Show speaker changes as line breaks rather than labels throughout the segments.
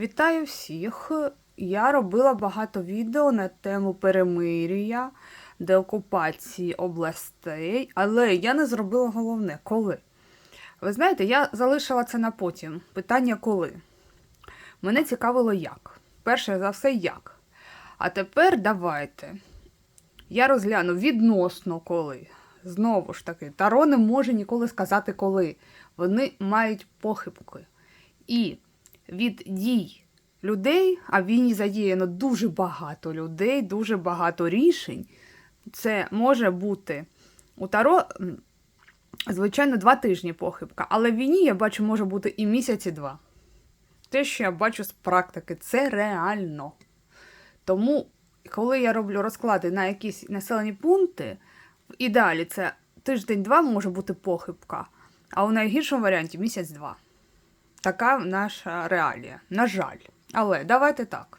Вітаю всіх! Я робила багато відео на тему перемир'я, деокупації областей, але я не зробила головне коли. Ви знаєте, я залишила це на потім. Питання коли. Мене цікавило як. Перше за все, як. А тепер давайте. Я розгляну відносно коли. Знову ж таки, Таро не може ніколи сказати коли. Вони мають похибки. І від дій людей, а в війні задіяно дуже багато людей, дуже багато рішень. Це може бути у Таро, звичайно, два тижні похибка, але в війні я бачу, може бути і місяць-два. Те, що я бачу з практики, це реально. Тому, коли я роблю розклади на якісь населені пункти, в ідеалі це тиждень-два може бути похибка, а у найгіршому варіанті місяць-два. Така наша реалія. На жаль. Але давайте так.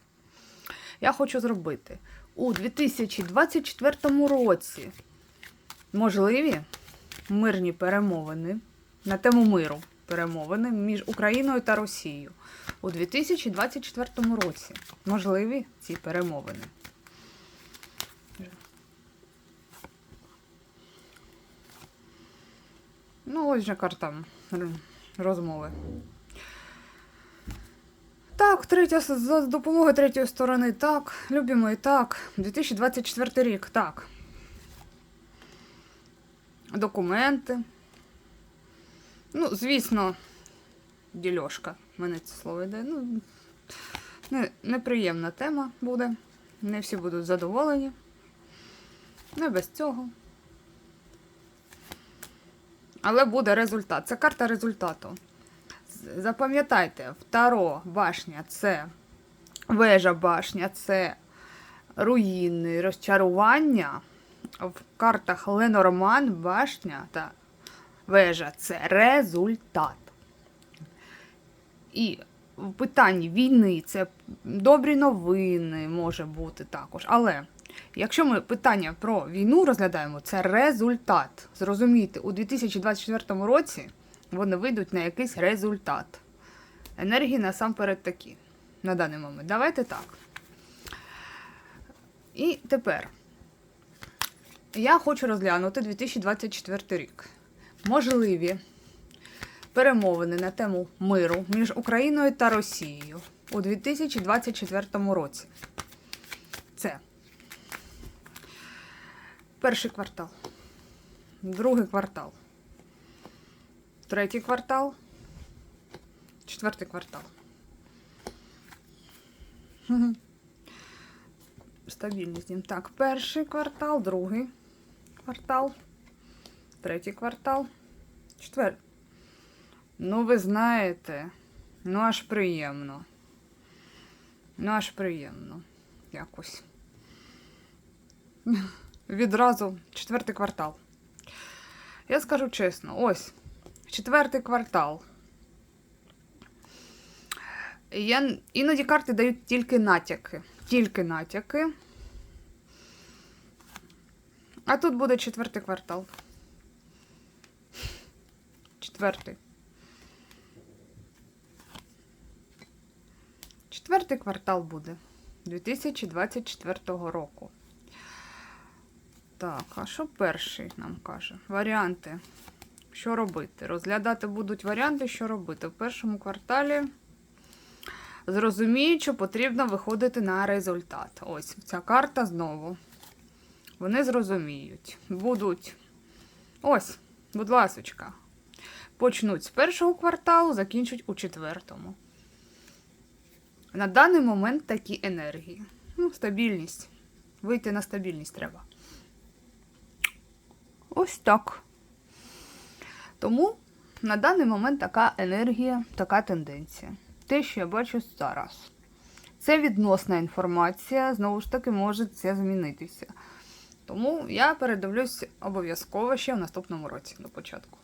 Я хочу зробити у 2024 році можливі мирні перемовини на тему миру. Перемовини між Україною та Росією у 2024 році. Можливі ці перемовини. Ну, ось же карта розмови. Так, третя за допомогою третьої сторони, так. Любимо і так. 2024 рік, так. Документи. Ну, звісно, дільошка. Мене це слово йде. Ну, не, неприємна тема буде. Не всі будуть задоволені. Не без цього. Але буде результат. Це карта результату. Запам'ятайте, Таро башня це вежа башня, це руїни, розчарування. В картах Ленорман башня та вежа це результат. І в питанні війни це добрі новини може бути також. Але якщо ми питання про війну розглядаємо, це результат. Зрозумійте, у 2024 році вони вийдуть на якийсь результат. Енергії насамперед такі на даний момент. Давайте так. І тепер я хочу розглянути 2024 рік. Можливі перемовини на тему миру між Україною та Росією у 2024 році. Це перший квартал, другий квартал, третій квартал, четвертий квартал. Стабільність. Так, перший квартал, другий квартал, третій квартал, четвертий. Ну, ви знаєте, ну аж приємно. Ну, аж приємно. Якось. Відразу четвертий квартал. Я скажу чесно, ось четвертий квартал. Я... Іноді карти дають тільки натяки. Тільки натяки. А тут буде четвертий квартал. Четвертий. Четвертий квартал буде 2024 року. Так, а що перший нам каже? Варіанти. Що робити? Розглядати будуть варіанти, що робити. В першому кварталі зрозуміють, що потрібно виходити на результат. Ось ця карта знову. Вони зрозуміють. Будуть. Ось, будь ласочка. Почнуть з першого кварталу, закінчать у четвертому. На даний момент такі енергії. Ну, стабільність. Вийти на стабільність треба. Ось так. Тому на даний момент така енергія, така тенденція. Те, що я бачу зараз. Це відносна інформація, знову ж таки, може це змінитися. Тому я передивлюсь обов'язково ще в наступному році на початку.